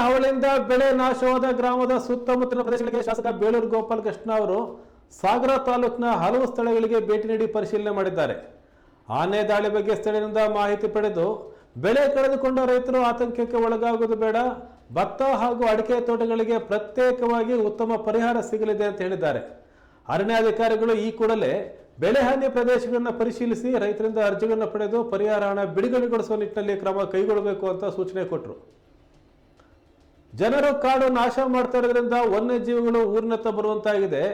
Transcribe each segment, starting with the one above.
ಹಾವಳಿಯಿಂದ ಬೆಳೆ ನಾಶವಾದ ಗ್ರಾಮದ ಸುತ್ತಮುತ್ತಲಿನ ಪ್ರದೇಶಗಳಿಗೆ ಶಾಸಕ ಬೇಳೂರು ಗೋಪಾಲ್ ಕೃಷ್ಣ ಅವರು ಸಾಗರ ತಾಲೂಕಿನ ಹಲವು ಸ್ಥಳಗಳಿಗೆ ಭೇಟಿ ನೀಡಿ ಪರಿಶೀಲನೆ ಮಾಡಿದ್ದಾರೆ. ಆನೆ ದಾಳಿ ಬಗ್ಗೆ ಸ್ಥಳದಿಂದ ಮಾಹಿತಿ ಪಡೆದು ಬೆಳೆ ಕಳೆದುಕೊಂಡ ರೈತರು ಆತಂಕಕ್ಕೆ ಒಳಗಾಗುವುದು ಬೇಡ. ಭತ್ತ ಹಾಗೂ ಅಡಿಕೆ ತೋಟಗಳಿಗೆ ಪ್ರತ್ಯೇಕವಾಗಿ ಉತ್ತಮ ಪರಿಹಾರ ಸಿಗಲಿದೆ ಅಂತ ಹೇಳಿದ್ದಾರೆ. ಅರಣ್ಯಾಧಿಕಾರಿಗಳು ಈ ಕೂಡಲೇ ಬೆಳೆ ಹಾನಿ ಪ್ರದೇಶಗಳನ್ನು ಪರಿಶೀಲಿಸಿ ರೈತರಿಂದ ಅರ್ಜಿಗಳನ್ನು ಪಡೆದು ಪರಿಹಾರ ಹಣ ಬಿಡುಗಡೆಗೊಳಿಸುವ ನಿಟ್ಟಿನಲ್ಲಿ ಕ್ರಮ ಕೈಗೊಳ್ಳಬೇಕು ಅಂತ ಸೂಚನೆ ಕೊಟ್ಟರು. ಜನರು ಕಾಡು ನಾಶ ಮಾಡ್ತಾ ಇರೋದ್ರಿಂದ ವನ್ಯಜೀವಿಗಳು ಊರಿನತ್ತ ಬರುವಂತಾಗಿದೆ.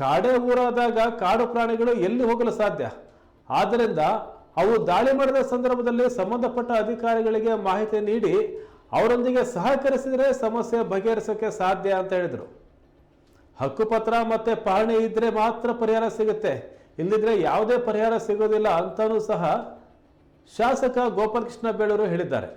ಕಾಡೇ ಊರಾದಾಗ ಕಾಡು ಪ್ರಾಣಿಗಳು ಎಲ್ಲಿ ಹೋಗಲು ಸಾಧ್ಯ? ಆದ್ದರಿಂದ ಅವು ದಾಳಿ ಮಾಡಿದ ಸಂದರ್ಭದಲ್ಲಿ ಸಂಬಂಧಪಟ್ಟ ಅಧಿಕಾರಿಗಳಿಗೆ ಮಾಹಿತಿ ನೀಡಿ ಅವರೊಂದಿಗೆ ಸಹಕರಿಸಿದರೆ ಸಮಸ್ಯೆ ಬಗೆಹರಿಸೋಕೆ ಸಾಧ್ಯ ಅಂತ ಹೇಳಿದರು. ಹಕ್ಕುಪತ್ರ ಮತ್ತೆ ಪಹಣಿ ಇದ್ರೆ ಮಾತ್ರ ಪರಿಹಾರ ಸಿಗುತ್ತೆ. ಇಲ್ಲಿದ್ರೆ ಯಾವುದೇ ಪರಿಹಾರ ಸಿಗೋದಿಲ್ಲ ಅಂತಲೂ ಸಹ ಶಾಸಕ ಗೋಪಾಲಕೃಷ್ಣ ಬೇಳೂರು ಹೇಳಿದ್ದಾರೆ.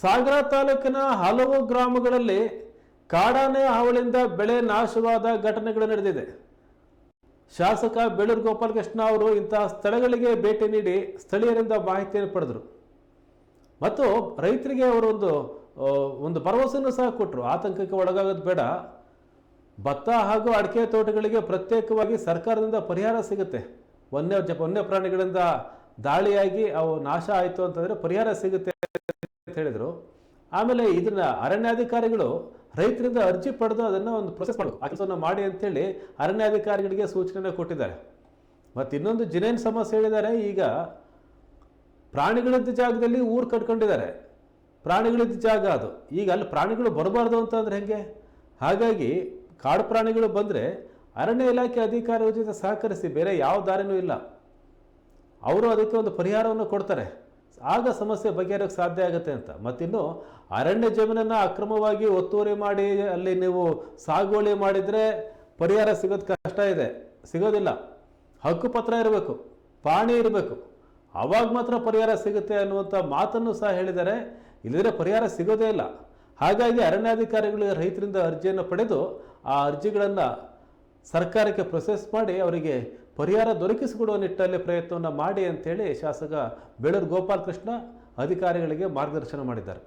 ಸಾಗರ ತಾಲೂಕಿನ ಹಲವು ಗ್ರಾಮಗಳಲ್ಲಿ ಕಾಡಾನೆ ಹಾವಳಿಯಿಂದ ಬೆಳೆ ನಾಶವಾದ ಘಟನೆಗಳು ನಡೆದಿದೆ. ಶಾಸಕ ಬೇಳೂರು ಗೋಪಾಲಕೃಷ್ಣ ಅವರು ಇಂತಹ ಸ್ಥಳಗಳಿಗೆ ಭೇಟಿ ನೀಡಿ ಸ್ಥಳೀಯರಿಂದ ಮಾಹಿತಿಯನ್ನು ಪಡೆದರು. ಮತ್ತು ರೈತರಿಗೆ ಅವರು ಒಂದು ಒಂದು ಭರವಸೆಯನ್ನು ಸಹ ಕೊಟ್ಟರು. ಆತಂಕಕ್ಕೆ ಒಳಗಾಗೋದು ಬೇಡ. ಭತ್ತ ಹಾಗೂ ಅಡಿಕೆ ತೋಟಗಳಿಗೆ ಪ್ರತ್ಯೇಕವಾಗಿ ಸರ್ಕಾರದಿಂದ ಪರಿಹಾರ ಸಿಗುತ್ತೆ. ವನ್ಯ ವನ್ಯ ಪ್ರಾಣಿಗಳಿಂದ ದಾಳಿಯಾಗಿ ಅವು ನಾಶ ಆಯಿತು ಅಂತಂದರೆ ಪರಿಹಾರ ಸಿಗುತ್ತೆ. ಹೇಳಿದರು. ಆಮೇಲೆ ಇದನ್ನ ಅರಣ್ಯಾಧಿಕಾರಿಗಳು ರೈತರಿಂದ ಅರ್ಜಿ ಪಡೆದು ಅದನ್ನು ಒಂದು ಪ್ರೊಸೆಸ್ ಮಾಡಬೇಕು ಆ ಕೆಲಸವನ್ನು ಮಾಡಿ ಅಂತೇಳಿ ಅರಣ್ಯಾಧಿಕಾರಿಗಳಿಗೆ ಸೂಚನೆ ಕೊಟ್ಟಿದ್ದಾರೆ. ಮತ್ತು ಇನ್ನೊಂದು ಜಿನೇನ್ ಸಮಸ್ಯೆ ಹೇಳಿದ್ದಾರೆ, ಈಗ ಪ್ರಾಣಿಗಳಿದ್ದ ಜಾಗದಲ್ಲಿ ಊರು ಕಟ್ಕೊಂಡಿದ್ದಾರೆ. ಪ್ರಾಣಿಗಳಿದ್ದ ಜಾಗ ಅದು. ಈಗ ಅಲ್ಲಿ ಪ್ರಾಣಿಗಳು ಬರಬಾರ್ದು ಅಂತಂದ್ರೆ ಹೆಂಗೆ? ಹಾಗಾಗಿ ಕಾಡು ಪ್ರಾಣಿಗಳು ಬಂದರೆ ಅರಣ್ಯ ಇಲಾಖೆ ಅಧಿಕಾರಿಗಳ ಜೊತೆ ಸಹಕರಿಸಿ, ಬೇರೆ ಯಾವ ದಾರಿನೂ ಇಲ್ಲ. ಅವರು ಅದಕ್ಕೆ ಒಂದು ಪರಿಹಾರವನ್ನು ಕೊಡ್ತಾರೆ. ಆಗ ಸಮಸ್ಯೆ ಬಗೆಹರೋಕ್ಕೆ ಸಾಧ್ಯ ಆಗುತ್ತೆ ಅಂತ. ಮತ್ತಿನ್ನು ಅರಣ್ಯ ಜಮೀನನ್ನು ಅಕ್ರಮವಾಗಿ ಒತ್ತುವರಿ ಮಾಡಿ ಅಲ್ಲಿ ನೀವು ಸಾಗುವಳಿ ಮಾಡಿದರೆ ಪರಿಹಾರ ಸಿಗೋದು ಕಷ್ಟ ಇದೆ. ಸಿಗೋದಿಲ್ಲ. ಹಕ್ಕುಪತ್ರ ಇರಬೇಕು, ಪಾಣಿ ಇರಬೇಕು. ಆವಾಗ ಮಾತ್ರ ಪರಿಹಾರ ಸಿಗುತ್ತೆ ಅನ್ನುವಂಥ ಮಾತನ್ನು ಸಹ ಹೇಳಿದ್ದಾರೆ ಇಲ್ಲದ್ರೆ ಪರಿಹಾರ ಸಿಗೋದೇ ಇಲ್ಲ. ಹಾಗಾಗಿ ಅರಣ್ಯಾಧಿಕಾರಿಗಳು ರೈತರಿಂದ ಅರ್ಜಿಯನ್ನು ಪಡೆದು ಆ ಅರ್ಜಿಗಳನ್ನು ಸರ್ಕಾರಕ್ಕೆ ಪ್ರೊಸೆಸ್ ಮಾಡಿ ಅವರಿಗೆ ಪರಿಹಾರ ದೊರಕಿಸಿಕೊಡುವ ನಿಟ್ಟಲ್ಲಿ ಪ್ರಯತ್ನವನ್ನು ಮಾಡಿ ಅಂತೇಳಿ ಶಾಸಕ ಬೇಳೂರು ಗೋಪಾಲಕೃಷ್ಣ ಅಧಿಕಾರಿಗಳಿಗೆ ಮಾರ್ಗದರ್ಶನ ಮಾಡಿದ್ದಾರೆ.